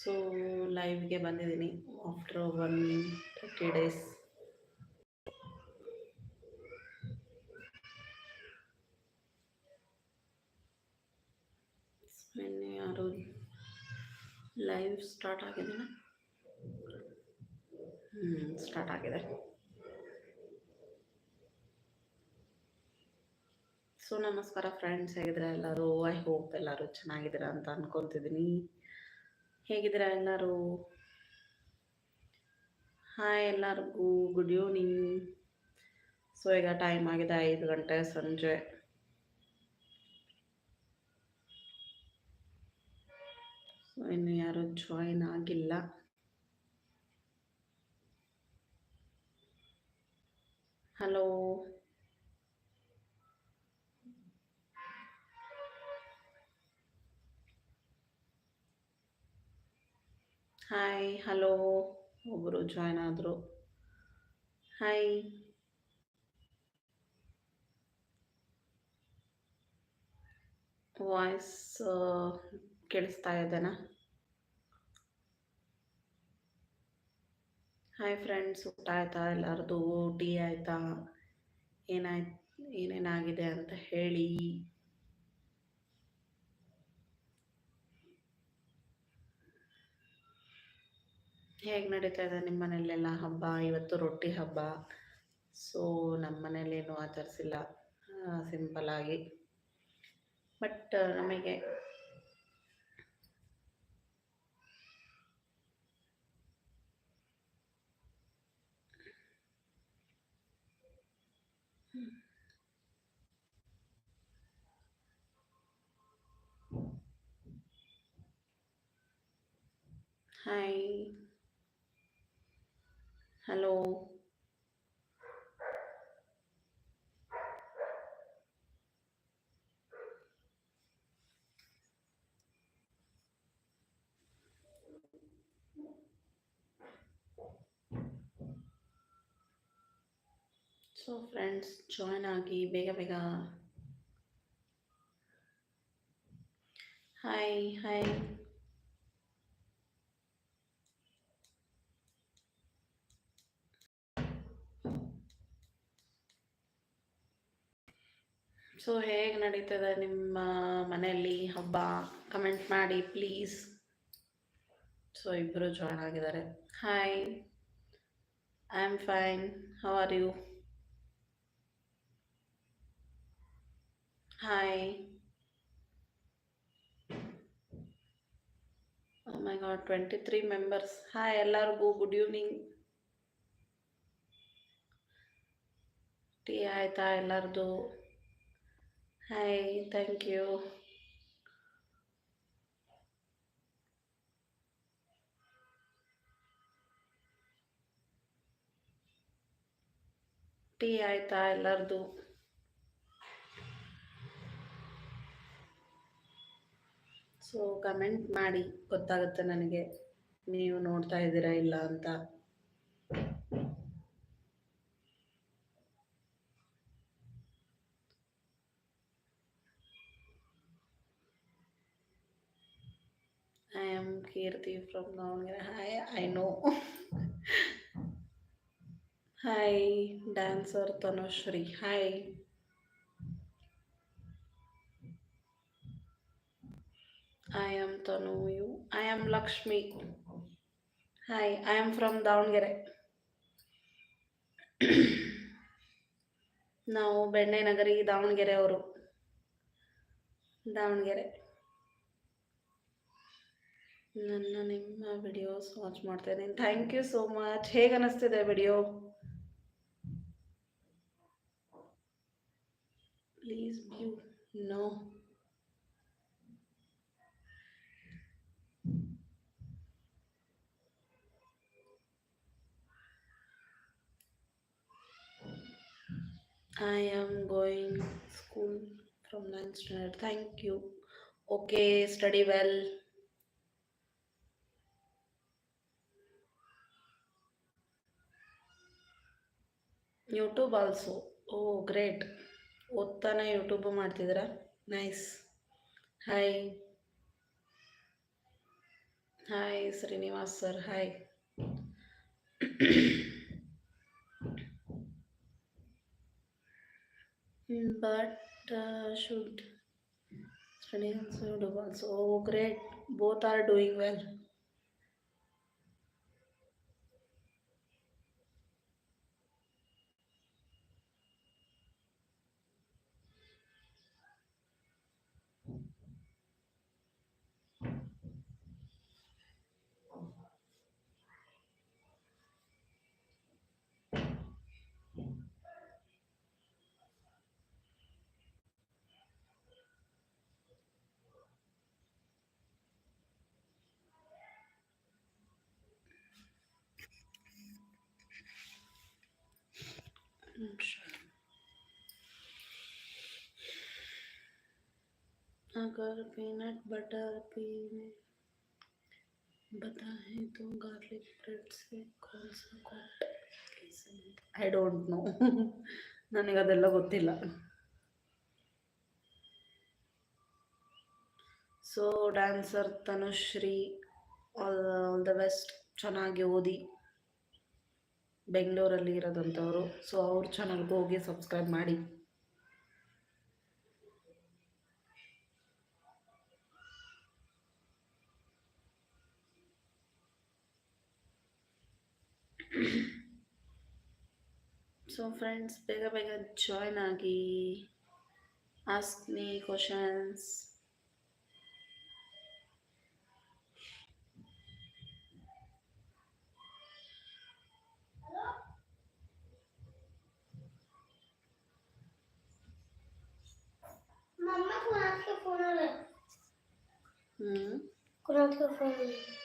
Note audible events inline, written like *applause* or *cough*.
So ಲೈವ್ಗೆ ಬಂದಿದ್ದೀನಿ after one thirty days ನಿನ್ನೆ ಯಾರು ಲೈವ್ ಸ್ಟಾರ್ಟ್ ಆಗಿದೆನಾ ಹ್ಞೂ ಸ್ಟಾರ್ಟ್ ಆಗಿದೆ. ಸೊ ನಮಸ್ಕಾರ ಫ್ರೆಂಡ್ಸ್ ಹೇಗಿದ್ರೆ ಎಲ್ಲರೂ? ಐ ಹೋಪ್ ಎಲ್ಲರೂ ಚೆನ್ನಾಗಿದ್ದೀರಾ ಅಂತ ಅನ್ಕೊತಿದ್ದೀನಿ. ಹೇಗಿದ್ದೀರಾ ಎಲ್ಲರೂ? ಹಾಯ್ ಎಲ್ಲರಿಗೂ ಗುಡ್ ಈವ್ನಿಂಗ್ ಸೊ ಈಗ ಟೈಮ್ ಆಗಿದೆ ಐದು ಗಂಟೆ ಸಂಜೆ. ಸೊ ಇನ್ನು ಯಾರು ಜಾಯಿನ್ ಆಗಿಲ್ಲ. ಹಲೋ ಹಾಯ್ ಹಲೋ ಒಬ್ಬರು ಜಾಯ್ನ್ ಆದರು. ಹಾಯ್ ವಾಯ್ಸ್ ಕೇಳಿಸ್ತಾ ಇದ್ದೇನಾ ಹಾಯ್ ಫ್ರೆಂಡ್ಸ್ ಊಟ ಆಯ್ತಾ? ಎಲ್ಲರದು ಟೀ ಆಯ್ತಾ? ಏನಾಯ್ತು ಏನೇನಾಗಿದೆ ಅಂತ ಹೇಳಿ. ಹೇಗೆ ನಡೀತಾ ಇದೆ ನಿಮ್ಮ ಮನೇಲೆಲ್ಲ ಹಬ್ಬ? ಇವತ್ತು ರೊಟ್ಟಿ ಹಬ್ಬ. ಸೊ ನಮ್ಮ ಮನೇಲಿ ಏನೂ ಆಚರಿಸಿಲ್ಲ ಸಿಂಪಲ್ ಆಗಿ ಬಟ್ ನಮಗೆ ಹಲೋ ಸೊ ಫ್ರೆಂಡ್ಸ್ ಜಾಯ್ನ್ ಆಗಿ ಬೇಗ ಬೇಗ ಹಾಯ್ ಹಾಯ್ ಸೊ ಹೇಗೆ ನಡೀತದೆ ನಿಮ್ಮ ಮನೆಯಲ್ಲಿ ಹಬ್ಬ? ಕಮೆಂಟ್ ಮಾಡಿ ಪ್ಲೀಸ್ ಸೊ ಇಬ್ಬರು ಜಾಯ್ನ್ ಆಗಿದ್ದಾರೆ. Hi I am fine how are you hi my god twenty three members hi ಎಲ್ಲರಿಗೂ ಗುಡ್ ಈವ್ನಿಂಗ್ ಟೀ ಆಯಿತಾ ಎಲ್ಲರದು? ಹಾಯ್ ಥ್ಯಾಂಕ್ ಯು ಟೀ ಆಯಿತಾ ಎಲ್ಲರದು? ಸೊ ಕಮೆಂಟ್ ಮಾಡಿ. ಗೊತ್ತಾಗುತ್ತೆ ನನಗೆ. ನೀವು ನೋಡ್ತಾ ಇದ್ದೀರಾ ಇಲ್ಲ ಅಂತ. I am Keerthi from non hi I know hi dancer Tanushree hi I am Tanu you I am Lakshmi. Hi, I am from Davangere. *clears throat* ನಾವು ಬೆಣ್ಣೆ ನಗರಿ ದಾವಣಗೆರೆ ಅವರು. ದಾವಣಗೆರೆ. ನನ್ನ ನಿಮ್ಮ ವಿಡಿಯೋಸ್ ವಾಚ್ ಮಾಡ್ತಾ ಥ್ಯಾಂಕ್ ಯು ಸೋ ಮಚ್ ಹೇಗೆ ಅನ್ನಿಸ್ತಿದೆ video please view no I am going school from ninth standard. Thank you. Okay, study well. YouTube also oh great ಓದ್ತಾನೆ ಯೂಟ್ಯೂಬ್ ಮಾಡ್ತಿದ್ದೀರಾ nice hi hi Srinivas sir hi but uh, should Srinivas should also oh great both are doing well अगर peanut butter पीने बताएं तो garlic bread से कौन सा cocktail I don't know ನನಗೆ ಅದೆಲ್ಲ ಗೊತ್ತಿಲ್ಲ so dancer Tanushree all all the best ಚೆನ್ನಾಗಿ ಓದಿ ಬೆಂಗಳೂರಲ್ಲಿ ಇರೋದಂಥವ್ರು. ಸೊ ಅವ್ರ ಚಾನಲ್ಗೆ ಹೋಗಿ ಸಬ್ಸ್ಕ್ರೈಬ್ ಮಾಡಿ. ಸೊ ಫ್ರೆಂಡ್ಸ್ ಬೇಗ ಬೇಗ ಜಾಯ್ನ್ ಆಗಿ. Ask me questions wonderful name.